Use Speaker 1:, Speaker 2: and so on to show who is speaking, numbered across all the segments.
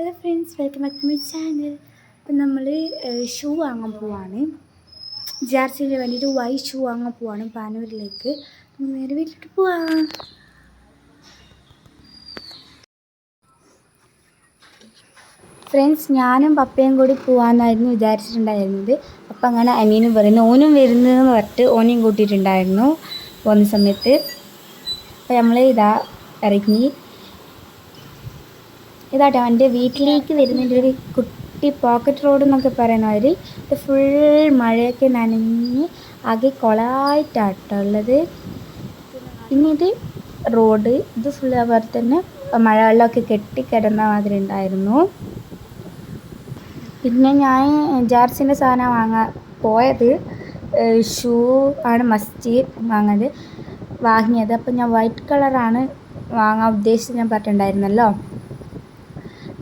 Speaker 1: Hello friends welcome back to my channel അപ്പം നമ്മൾ shoe വാങ്ങാൻ പോവാണ്. ജാർസിന് വേണ്ടിയിട്ട് വൈ ഷൂ വാങ്ങാൻ പോവാണ് പാനൂരിലേക്ക്. നേരെ വീട്ടിലോട്ട് പോവാം. ഫ്രണ്ട്സ് ഞാനും പപ്പയും കൂടി പോവാമെന്നായിരുന്നു വിചാരിച്ചിട്ടുണ്ടായിരുന്നത്. അപ്പം അങ്ങനെ അനിയനും പറയുന്നു ഓനും വരുന്നതെന്ന് പറഞ്ഞിട്ട് ഓനെയും കൂട്ടിയിട്ടുണ്ടായിരുന്നു പോകുന്ന സമയത്ത്. അപ്പം നമ്മൾ ഇതാ ഇറങ്ങി ഇതാട്ടോ എന്റെ വീട്ടിലേക്ക് വരുന്നതിന്റെ ഒരു കുട്ടി പോക്കറ്റ് റോഡ് എന്നൊക്കെ പറയുന്ന മാതിരി ഇത് ഫുൾ മഴയൊക്കെ നനഞ്ഞ് ആകെ കുളമായിട്ടാട്ടോ ഉള്ളത്. പിന്നെ ഇത് റോഡ് ഇത് ഫുൾ അതുപോലെ തന്നെ മഴവെള്ളമൊക്കെ കെട്ടിക്കിടന്ന മാതിരി ഉണ്ടായിരുന്നു. പിന്നെ ഞാൻ ജാർസിന്റെ സാധനം വാങ്ങാൻ പോയത് ഷൂ ആണ് മസ്റ്റ് വാങ്ങാൻ വാങ്ങിയത്. അപ്പോൾ ഞാൻ വൈറ്റ് കളറാണ് വാങ്ങാൻ ഉദ്ദേശിച്ച് ഞാൻ പറഞ്ഞിട്ടുണ്ടായിരുന്നല്ലോ.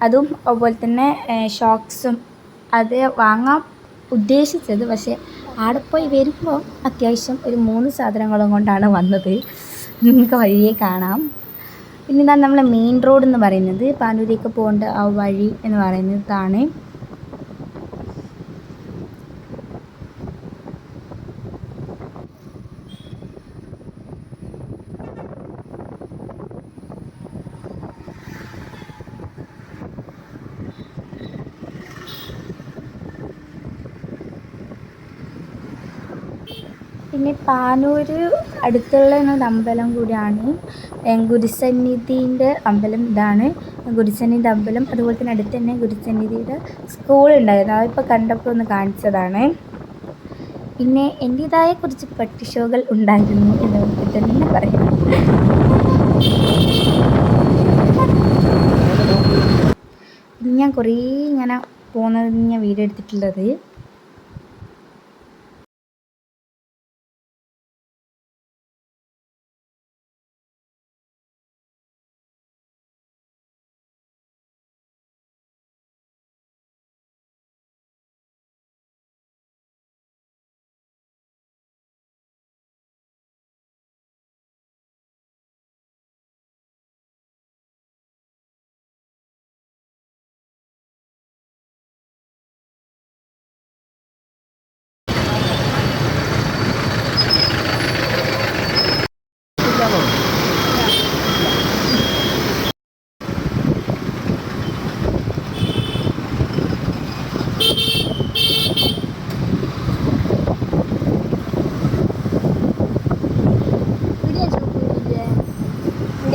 Speaker 1: അതും അതുപോലെ തന്നെ ഷോക്സും അത് വാങ്ങാൻ ഉദ്ദേശിച്ചത്. പക്ഷേ ആടെ പോയി വരുമ്പോൾ അത്യാവശ്യം ഒരു മൂന്ന് സാധനങ്ങളും കൊണ്ടാണ് വന്നത്. നിങ്ങൾക്ക് വഴിയെ കാണാം. പിന്നെ ഇതാണ് നമ്മളെ മെയിൻ റോഡ് എന്ന് പറയുന്നത് പാനൂരേക്ക് പോകേണ്ട ആ വഴി എന്ന് പറയുന്നത് പിന്നെ പാനൂർ അടുത്തുള്ള ഒരു അമ്പലം കൂടിയാണ്. ഗുരുസന്നിധിന്റെ അമ്പലം ഇതാണ്. ഗുരുസന്നിധി അമ്പലം അതുപോലെ തന്നെ അടുത്ത് തന്നെ ഗുരുസന്നിധിയുടെ സ്കൂൾ ഉണ്ടായിരുന്നു. അതിപ്പോൾ കണ്ടപ്പോൾ ഒന്ന് കാണിച്ചതാണ്. പിന്നെ എന്റേതായ കുറച്ച് പട്ടിഷോകൾ ഉണ്ടായിരുന്നു. എന്ന് തന്നെ പറയാം. ഞാൻ കുറേ ഇങ്ങനെ പോകുന്നത് ഞാൻ വീഡിയോ എടുത്തിട്ടുള്ളത്.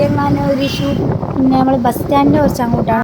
Speaker 1: എങ്ങാനും ഒരു ഷൂ പിന്നെ നമ്മൾ ബസ് സ്റ്റാൻഡിന്റെ കുറച്ച് അങ്ങോട്ടാണ്